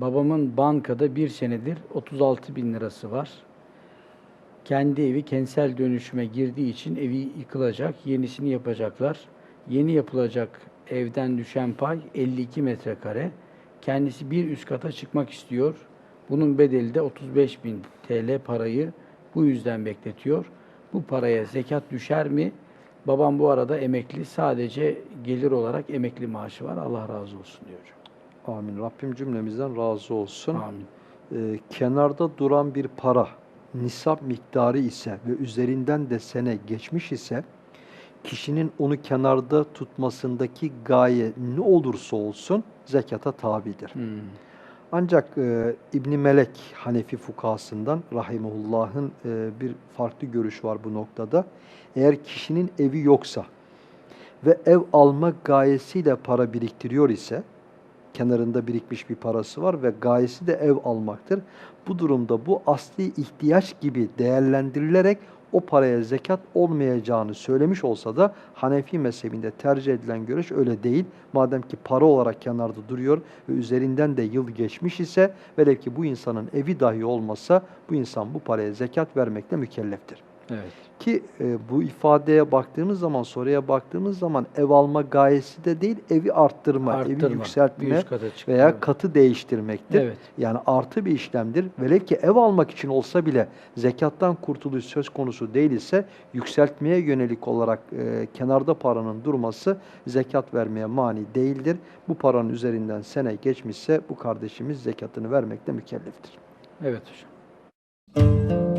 Babamın bankada bir senedir 36 bin lirası var. Kendi evi kentsel dönüşüme girdiği için evi yıkılacak, yenisini yapacaklar. Yeni yapılacak evden düşen pay 52 metrekare. Kendisi bir üst kata çıkmak istiyor. Bunun bedeli de 35 bin TL parayı bu yüzden bekletiyor. Bu paraya zekat düşer mi? Babam bu arada emekli. Sadece gelir olarak emekli maaşı var. Allah razı olsun diyor hocam. Amin. Rabbim cümlemizden razı olsun. Amin. Ee, kenarda duran bir para nisap miktarı ise ve üzerinden de sene geçmiş ise kişinin onu kenarda tutmasındaki gaye ne olursa olsun zekata tabidir. Hmm. Ancak e, İbn Melek Hanefi fukahasından rahimehullah'ın e, bir farklı görüş var bu noktada. Eğer kişinin evi yoksa ve ev alma gayesiyle para biriktiriyor ise kenarında birikmiş bir parası var ve gayesi de ev almaktır. Bu durumda bu asli ihtiyaç gibi değerlendirilerek o paraya zekat olmayacağını söylemiş olsa da Hanefi mezhebinde tercih edilen görüş öyle değil. Madem ki para olarak kenarda duruyor ve üzerinden de yıl geçmiş ise velev ki bu insanın evi dahi olmasa bu insan bu paraya zekat vermekle mükelleftir. Evet. Ki e, bu ifadeye baktığımız zaman, soruya baktığımız zaman ev alma gayesi de değil, evi arttırma, evi Arttırma, bir yükseltme çıkma, veya evet. katı değiştirmektir. Evet. Yani artı bir işlemdir. Velev ki ev almak için olsa bile zekattan kurtuluş söz konusu değil ise yükseltmeye yönelik olarak e, kenarda paranın durması zekat vermeye mani değildir. Bu paranın üzerinden sene geçmişse bu kardeşimiz zekatını vermekle mükelleftir. Evet hocam.